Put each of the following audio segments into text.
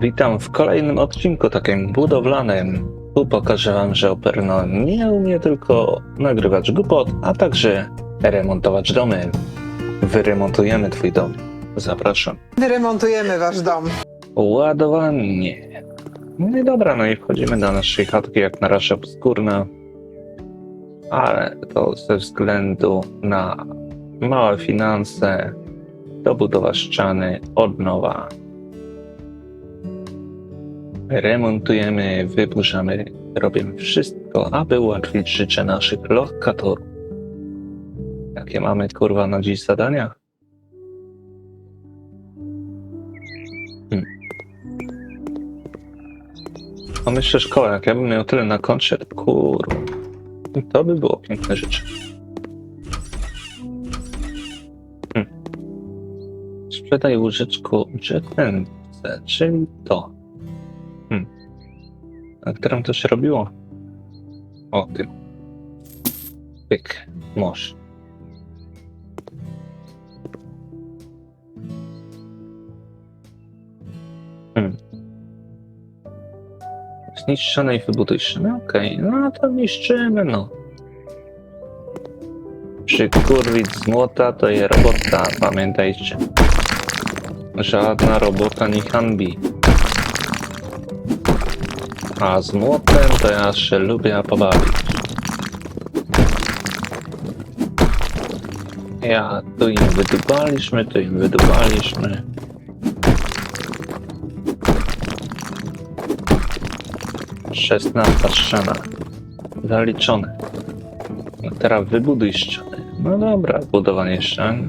Witam w kolejnym odcinku takim budowlanym. Tu pokażę wam, że Operno nie umie tylko nagrywać głupot, a także remontować domy. Wyremontujemy twój dom. Zapraszam. Wyremontujemy wasz dom. Ładowanie. No i dobra, no i wchodzimy do naszej chatki, jak na razie obskurna. Ale to ze względu na małe finanse, dobudowa ściany od nowa. Remontujemy, wyburzamy, robimy wszystko, aby ułatwić życie naszych lokatorów. Jakie mamy kurwa na dziś zadania? Mam jeszcze szkołę, jak ja bym miał tyle na koncie, to kurwa. To by było piękne życie. Hmm. Sprzedaj łyżeczku jetence, czyli to. Hmm. A którym to się robiło? O, tym. Pyk, moż. Hmm. Zniszczone i wybuduj No okej, no to niszczymy, no. Przykurwić z młota to je robota, pamiętajcie. Żadna robota nie handbi. A z młotem to ja się lubię pobawić. Ja, tu im wydubaliśmy, tu im wydubaliśmy. Szesnasta ściana. Zaliczone. No teraz wybuduj ściany. No dobra, budowanie ścian.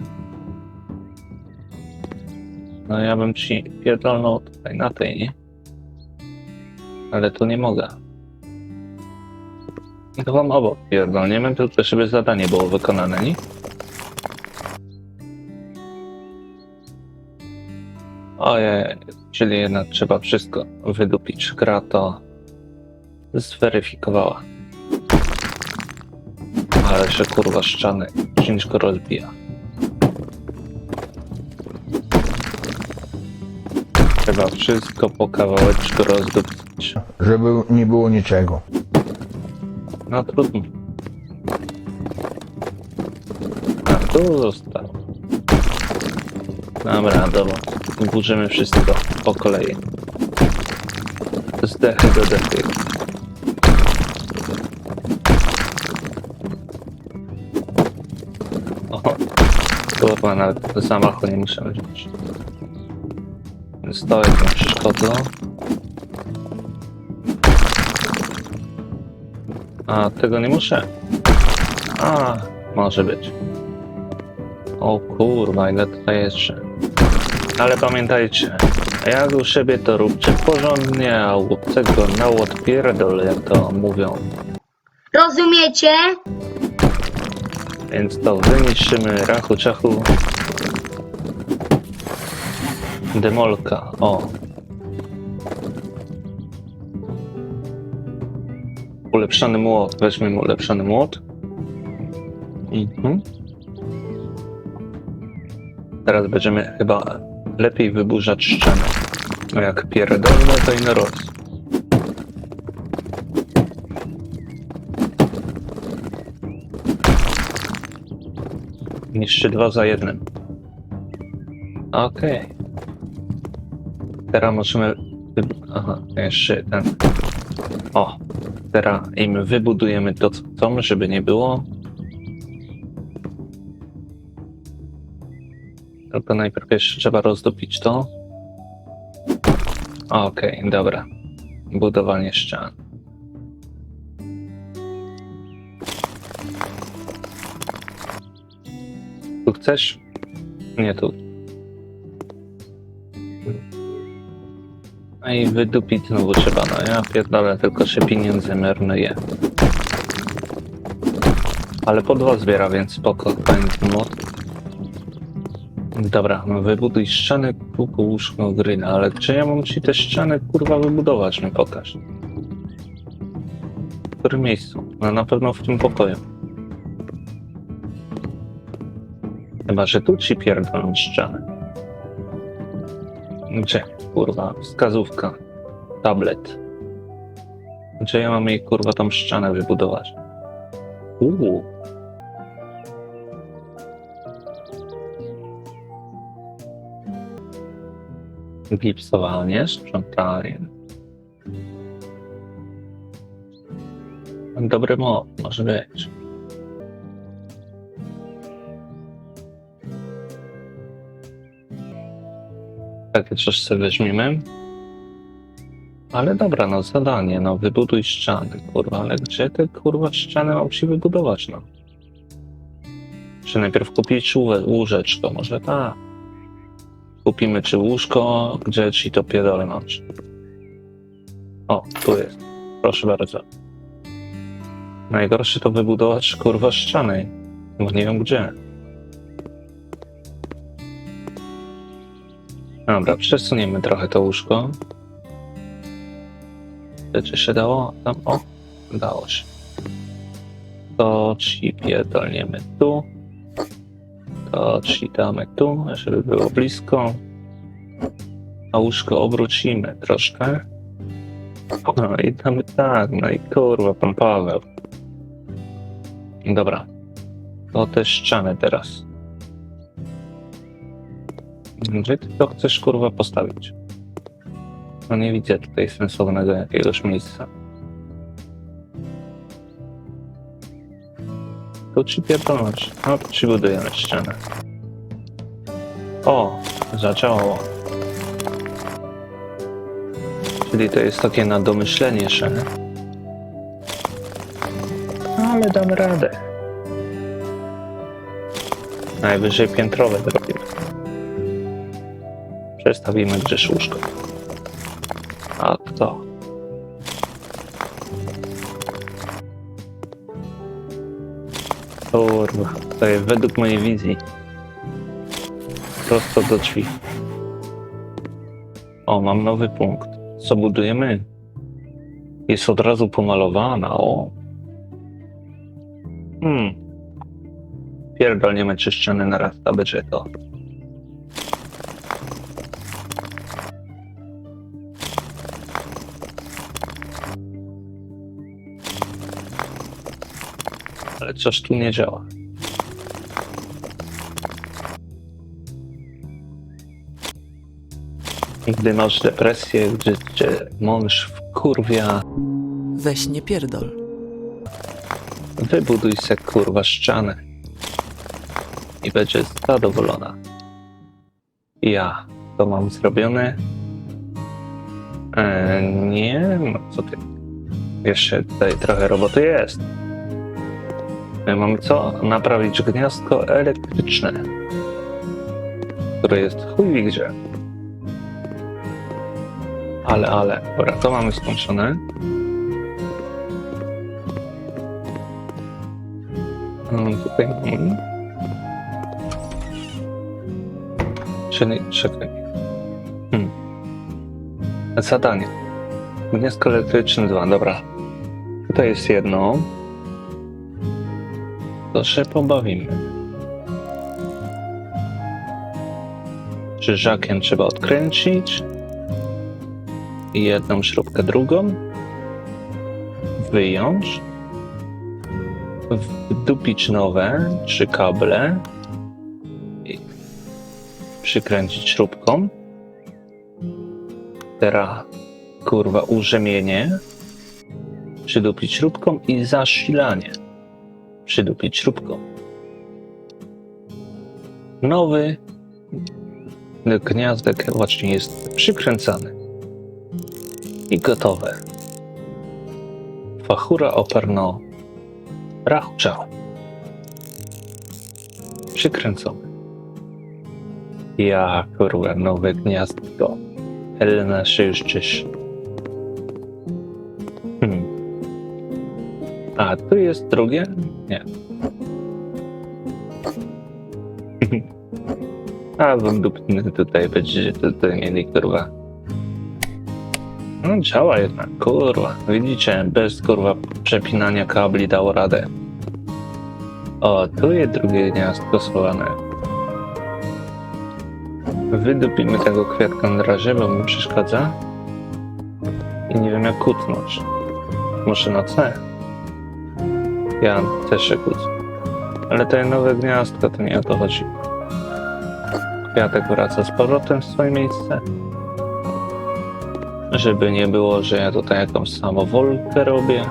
No ja bym ci pierdolnął tutaj na tej, nie? Ale tu nie mogę. To wam obok pierdolniemy, tylko żeby zadanie było wykonane, nie? Ojej, czyli jednak trzeba wszystko wydupić. Gra to zweryfikowała. Ale się kurwa ściany ciężko rozbija. Trzeba wszystko po kawałeczku rozdupić. żeby nie było niczego. No trudno. A tu zostało. Dobra, dobra. Burzymy wszystko po kolei. Z dechy do dechy. O, kurwa, nawet do zamachu nie muszę wziąć. Stoję nie przeszkodzą. A, tego nie muszę. A, może być. O kurwa, ile tutaj jeszcze. Ale pamiętajcie, jak u siebie to róbcie porządnie, a u obcego na łot pierdol, jak to mówią. Rozumiecie? Więc to wyniszczymy rachu czachu. Demolka, o. Ulepszony młot, weźmy ulepszony młot. Mhm. Teraz będziemy chyba lepiej wyburzać ścianę. No jak pierdolne, to i na roz. Niszczy dwa za jednym. Okej. Teraz możemy... Aha, jeszcze ten... O, teraz im wybudujemy to, co chcą, żeby nie było. Tylko najpierw jeszcze trzeba rozdopić to. Okej, dobra. Budowanie ścian. Tu chcesz? Nie tu. A i wydupić znowu trzeba, no ja pierdolę, tylko się pieniędzy marnuje. Ale po dwa zbiera, więc spoko, fajny mod. Dobra, no wybuduj ścianę, kuku, łóżko, gry, no ale czy ja mam ci te ściany kurwa wybudować, mi pokaż. W którym miejscu? No na pewno w tym pokoju. Chyba, że tu ci pierdolą ścianę. Gdzie? Kurwa, wskazówka. Tablet. Gdzie ja mam jej, kurwa, tą ścianę wybudować? Uuu. Gipsowanie, sprzątanie. Dobry mod, może być. Takie coś sobie weźmiemy. Ale dobra, no zadanie, no wybuduj ściany, kurwa, ale gdzie te kurwa ściany mam się wybudować, no? Czy najpierw kupić łóże- łóżeczko, może tak. Kupimy czy łóżko, gdzie ci to pierdolę. O, tu jest. Proszę bardzo. Najgorsze to wybudować kurwa ściany, bo nie wiem gdzie. Dobra, przesuniemy trochę to łóżko. Czy się dało? Tam, o, dało się. To ci pierdolniemy tu. To ci damy tu, żeby było blisko. A łóżko obrócimy troszkę. No i damy tak, no i kurwa, pan Paweł. Dobra. To te ściany teraz. Gdzie ty to chcesz kurwa postawić? No nie widzę tutaj sensownego jakiegoś miejsca. Tu ci pierdolność. No to ci budujemy ścianę. O, zaczęło. Czyli to jest takie na domyślenie się. Ale damy radę. Najwyżej piętrowe zrobimy. Przestawimy łóżko. A to. Kurwa, to jest według mojej wizji. Prosto do drzwi. O, mam nowy punkt. Co budujemy? Jest od razu pomalowana, o. Hmm. Pierdolniemy trzy ściany na coś tu nie działa. Gdy masz depresję, gdy cię mąż wkurwia, Weź nie pierdol. wybuduj se kurwa ścianę. I będzie zadowolona. Ja to mam zrobione. E, nie, no co ty. Jeszcze tutaj trochę roboty jest. My mamy co? Naprawić gniazdko elektryczne. Które jest chuj gdzie. Ale, ale. Dobra, to mamy skończone. Mm, tutaj mamy. Czyli, czekaj. Hmm. Zadanie. Gniazdko elektryczne 2, dobra. Tutaj jest jedno. To się pobawimy. Krzyżakiem trzeba odkręcić. I jedną śrubkę drugą. Wyjąć. Wdupić nowe trzy kable. I przykręcić śrubką. Teraz kurwa urzemienie. Przydupić śrubką i zasilanie przydupić śrubką. Nowy gniazdek właśnie jest przykręcany. I gotowe. Fachura operno rachu ciao. Przykręcony. Ja kurwa, nowe gniazdko. Helena cieszy. Hmm. A, tu jest drugie? Nie. A, wydupny tutaj będzie tutaj mieli, kurwa. No działa jednak, kurwa. Widzicie, bez kurwa przepinania kabli dało radę. O, tu jest drugie gniazdko schowane. Wydupimy tego kwiatka na razie, bo mi przeszkadza. I nie wiem jak kutnąć. Może na C? Ja też się kłócę. Ale te nowe gniazdko to nie o to chodzi. Kwiatek wraca z powrotem w swoje miejsce. Żeby nie było, że ja tutaj jakąś samowolkę robię.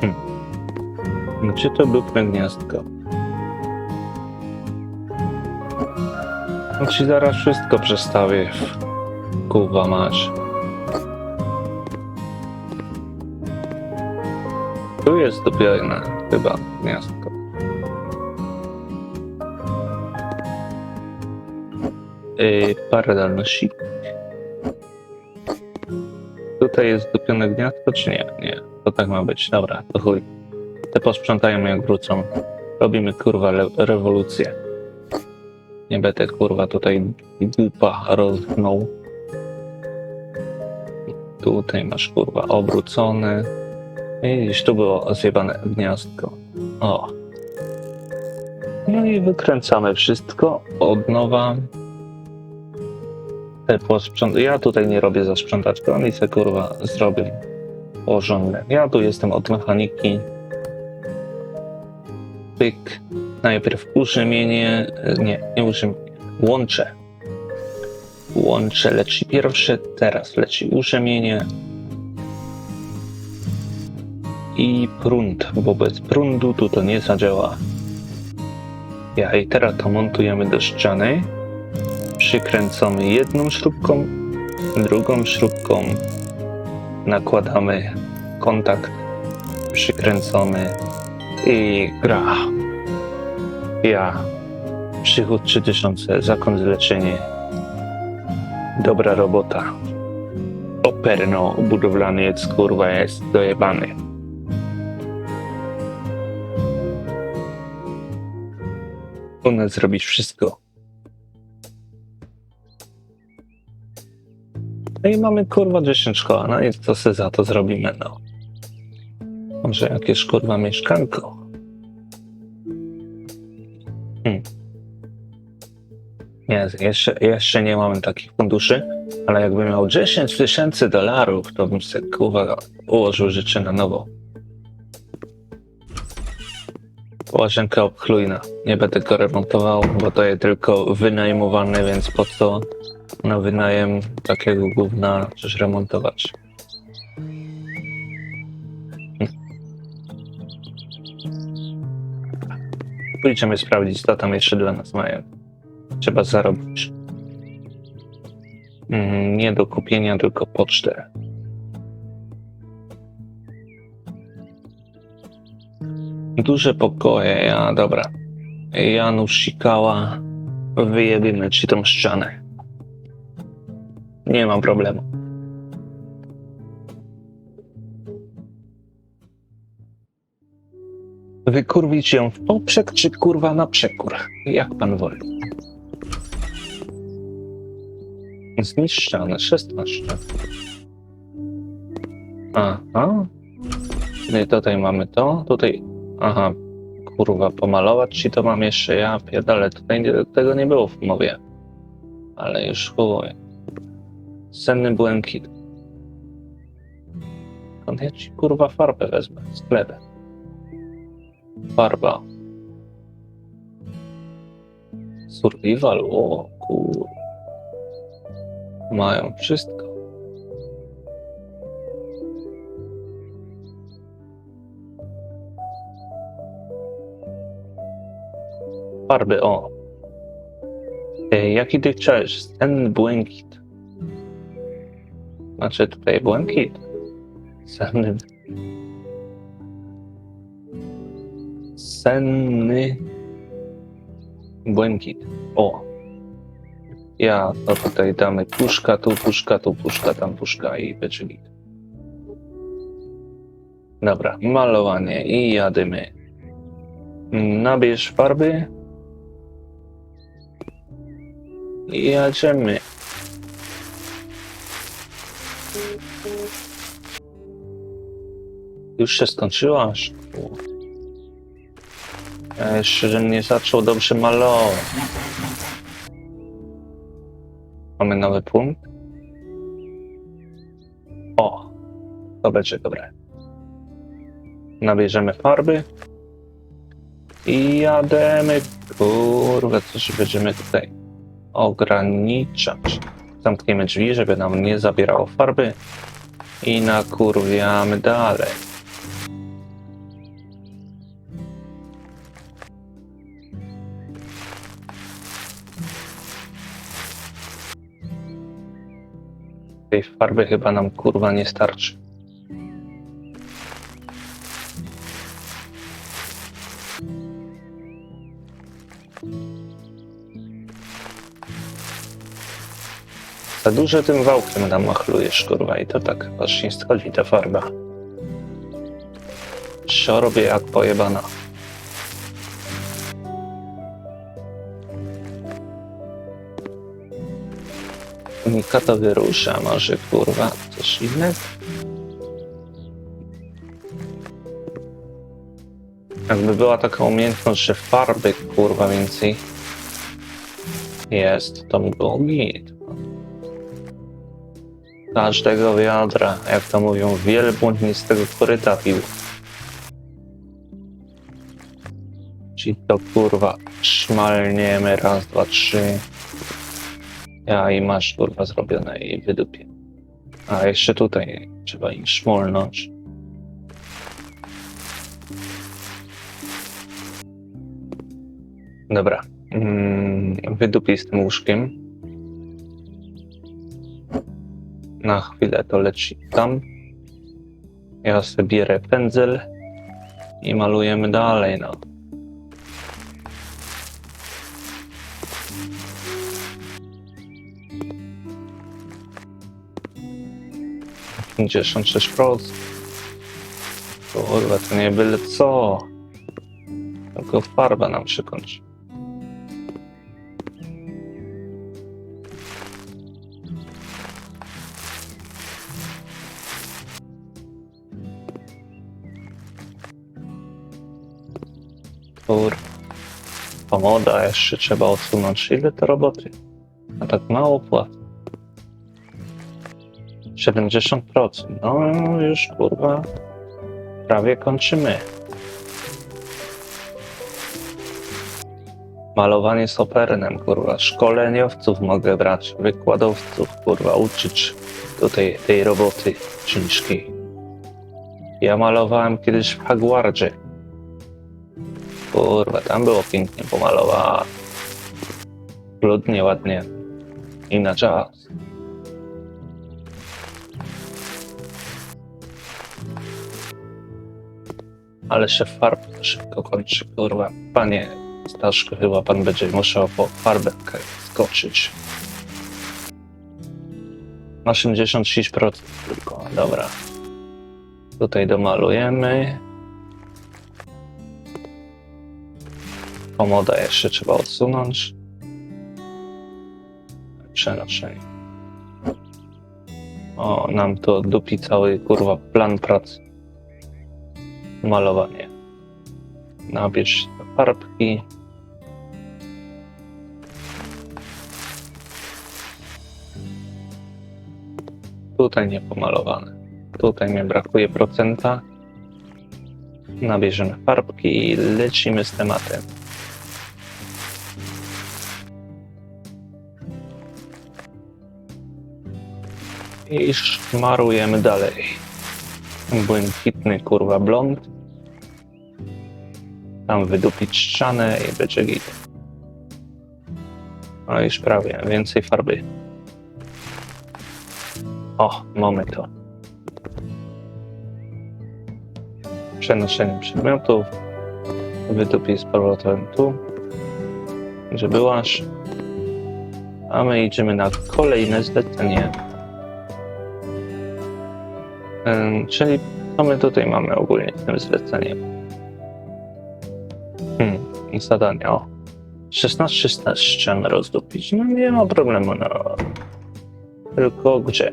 Hm. Gdzie to lubne gniazdko? No ci zaraz wszystko przestawię w kuwa masz. Tu jest dopiero chyba gniazdko. Yy, paradalności. Tutaj jest dupione gniazdko, czy nie? Nie, to tak ma być. Dobra, to chuj. Te posprzątajmy jak wrócą. Robimy kurwa rewolucję. Nie będę kurwa tutaj dupa roznął. Tutaj masz kurwa obrócony. Widzisz, tu było zjebane gniazdko. O. No i wykręcamy wszystko od nowa. Te posprząt... Ja tutaj nie robię za sprzątaczkę, oni se kurwa zrobią porządne. Ja tu jestem od mechaniki. Pyk. Najpierw użymienie, e, nie, nie użymienie, łącze. Łącze leci pierwsze, teraz leci użymienie. I prąd, bo bez prądu tu to nie zadziała. Ja i teraz to montujemy do ściany. Przykręcamy jedną śrubką, drugą śrubką. Nakładamy kontakt, przykręcony i gra. Ja. Przychód 3000, zakon zleczenie. Dobra robota. Operno budowlany jest kurwa jest dojebany. Nas zrobić wszystko. No i mamy kurwa 10 koła, no i co sobie za to zrobimy, no. Może jakieś kurwa mieszkanko. Hmm. Nie, jeszcze, jeszcze nie mamy takich funduszy, ale jakbym miał 10 tysięcy dolarów, to bym sobie kurwa ułożył rzeczy na nowo. Łazienka obchlujna. Nie będę go remontował, bo to jest tylko wynajmowane, więc po co na wynajem takiego gówna coś remontować? Hmm. Pójdziemy sprawdzić, co tam jeszcze dla nas mają. Trzeba zarobić. Mm, Nie do kupienia, tylko pocztę. Duże pokoje, ja, dobra. Janusz Sikała, wyjebimy ci tą ścianę. Nie ma problemu. Wykurwić ją w poprzek, czy kurwa na przekór? Jak pan woli? Zniszczone, 16. Aha. No i tutaj mamy to, tutaj, aha, kurwa, pomalować ci to mam jeszcze, ja pierdolę, tutaj nie, tego nie było w mowie. Ale już chuj. Senny błękit. Skąd ja ci kurwa farbę wezmę w sklepie? Farba. Survival, o kur... Mają wszystko. Farby, o. E, jaki ty chciałeś? Sen błękit. Znaczy tutaj błękit. Senny. Senny. Błękit. O. Ja to tutaj damy puszka, tu puszka, tu puszka, tam puszka i git. Dobra, malowanie i jadymy. Nabierz farby. Jedziemy. Już się skończyło aż. Ja jeszcze, nie zaczął dobrze malować. Mamy nowy punkt. O, to będzie dobre. Nabierzemy farby. I jademy. Kurwa, co się będziemy tutaj ograniczać. Zamkniemy drzwi, żeby nam nie zabierało farby. I nakurwiamy dalej. Tej farby chyba nam kurwa nie starczy. Za dużo tym wałkiem nam machlujesz, kurwa, i to tak aż nie schodzi ta farba. Szorobie jak pojebana. Nika to wyrusza, może kurwa coś innego? Jakby była taka umiejętność, że farby kurwa więcej jest, to było git. Każdego wiadra, jak to mówią, wielbłąd nie z tego koryta pił. Ci to kurwa szmalniemy raz, dwa, trzy. Ja i masz kurwa zrobione i wydupię. A jeszcze tutaj trzeba im szmolnąć. Dobra. Mm, wydupię z tym łóżkiem. Na chwilę to leci tam. Ja sobie bierę pędzel i malujemy dalej, no. Pięćdziesiąt sześć procent. Kurwa, to nie byle co. Tylko farba nam się. Pomoda jeszcze trzeba odsunąć. Ile to roboty? A tak mało płat. 70%. No już kurwa. Prawie kończymy. Malowanie z opernem, kurwa. Szkoleniowców mogę brać. Wykładowców, kurwa, uczyć tej, tej roboty ciężkiej. Ja malowałem kiedyś w Hagwardzie. Kurwa, tam było pięknie pomalowane. Ludnie, ładnie. I na czas. Ale się farb szybko kończy, kurwa. Panie Staszku, chyba pan będzie musiał po farbę skoczyć. Na 86% tylko, dobra. Tutaj domalujemy. Pomoda jeszcze trzeba odsunąć. Przenoszenie. O, nam to dupi cały kurwa plan pracy. Malowanie. Nabierz farbki. Tutaj nie pomalowane. Tutaj mi brakuje procenta. Nabierzemy farbki i lecimy z tematem. I szmarujemy dalej. Błękitny kurwa blond. Tam wydupić ścianę i będzie git. No już prawie, więcej farby. O, mamy to. Przenoszenie przedmiotów. Wydupić z powrotem tu. Gdzie byłaś. A my idziemy na kolejne zlecenie. Czyli co my tutaj mamy ogólnie w tym zleceniu? Hmm, zadania. O. 16 ścian rozdupić. No nie ma problemu, no. Tylko gdzie?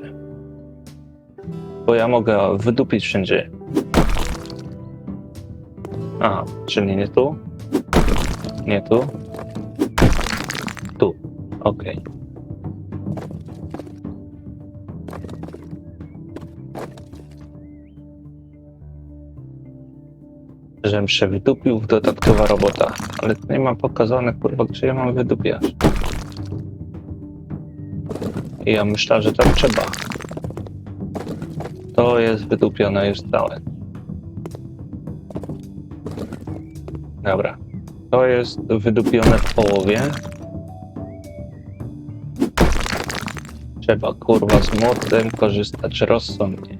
Bo ja mogę wydupić wszędzie. Aha, czyli nie tu? Nie tu? Tu. Okej. Żem się wydupił w dodatkowa robota. Ale tu nie ma pokazane, kurwa, gdzie ja mam wydupiać. I ja myślę, że tak trzeba. To jest wydupione już całe. Dobra. To jest wydupione w połowie. Trzeba kurwa z młotem korzystać rozsądnie.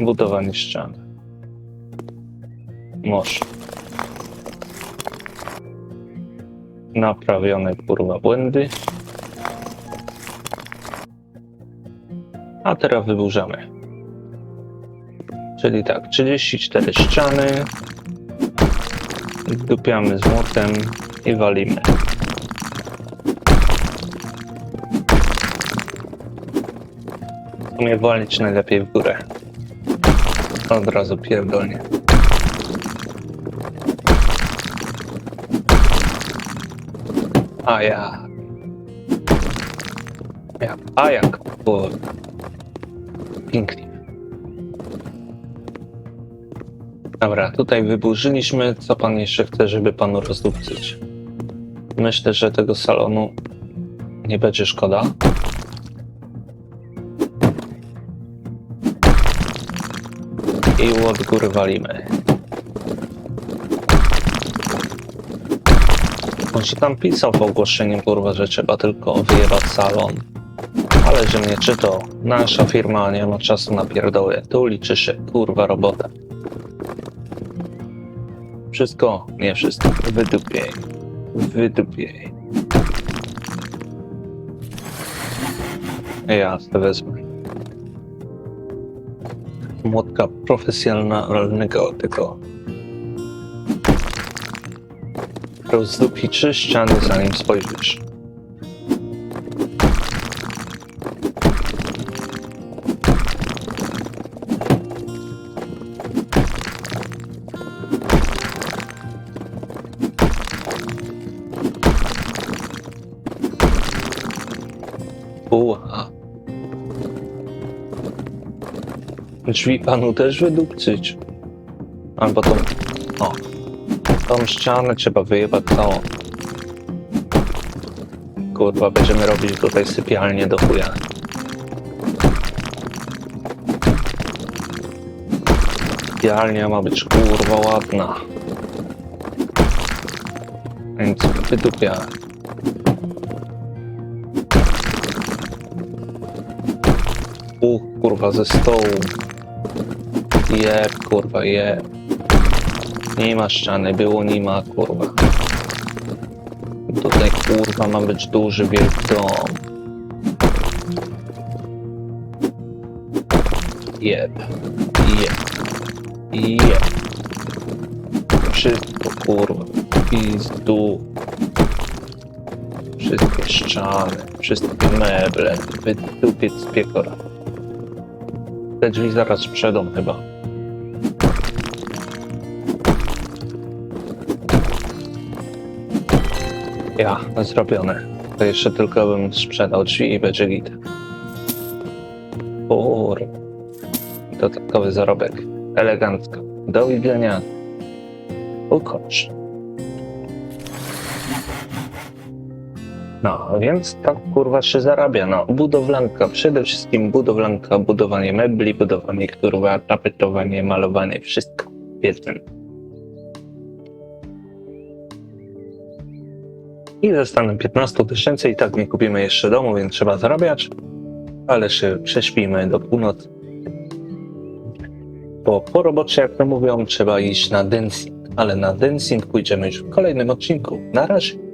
Budowanie ścian. Może. Naprawione kurwa błędy. A teraz wyburzamy. Czyli tak, 34 ściany. Dupiamy z młotem i walimy. W sumie walić najlepiej w górę. Od razu pierdolnie. A ja. Ja, a jak było pięknie. Dobra, tutaj wyburzyliśmy. Co pan jeszcze chce, żeby panu rozdupcyć? Myślę, że tego salonu nie będzie szkoda. I od góry walimy. On się tam pisał w ogłoszeniu, kurwa, że trzeba tylko wyjebać salon. Ale że mnie czytał. Nasza firma nie ma czasu na pierdoły. Tu liczy się, kurwa, robota. Wszystko, nie wszystko. Wydupiej. Wydupiej. Ja to wezmę. Młotka profesjonalnego tego. Rozdupi trzy ściany zanim spojrzysz. Drzwi panu też wydupcyć. Albo tą... O. Tą ścianę trzeba wyjebać całą. Kurwa, będziemy robić tutaj sypialnię do chuja. Sypialnia ma być kurwa ładna. Więc wydupia. Uch, kurwa, ze stołu. Jeb, kurwa, jeb. Nie ma ściany, było, nie ma, kurwa. Tutaj, kurwa, ma być duży, wielki dom. Jeb. Jeb. Jeb. Wszystko, kurwa. Pizdu. Wszystkie ściany, wszystkie meble, wydupiec piekora. Te drzwi zaraz sprzedą chyba. Ja, zrobione. To jeszcze tylko bym sprzedał drzwi i będzie git. Kur. Dodatkowy zarobek. Elegancko. Do widzenia. Ukocz. No, więc tak kurwa się zarabia. No, budowlanka, przede wszystkim budowlanka, budowanie mebli, budowanie kurwa, tapetowanie, malowanie, wszystko w. I zostaną 15 tysięcy i tak nie kupimy jeszcze domu, więc trzeba zarabiać, ale się prześpimy do północy. Bo po robocie, jak to mówią, trzeba iść na dancing, ale na dancing pójdziemy już w kolejnym odcinku. Na razie.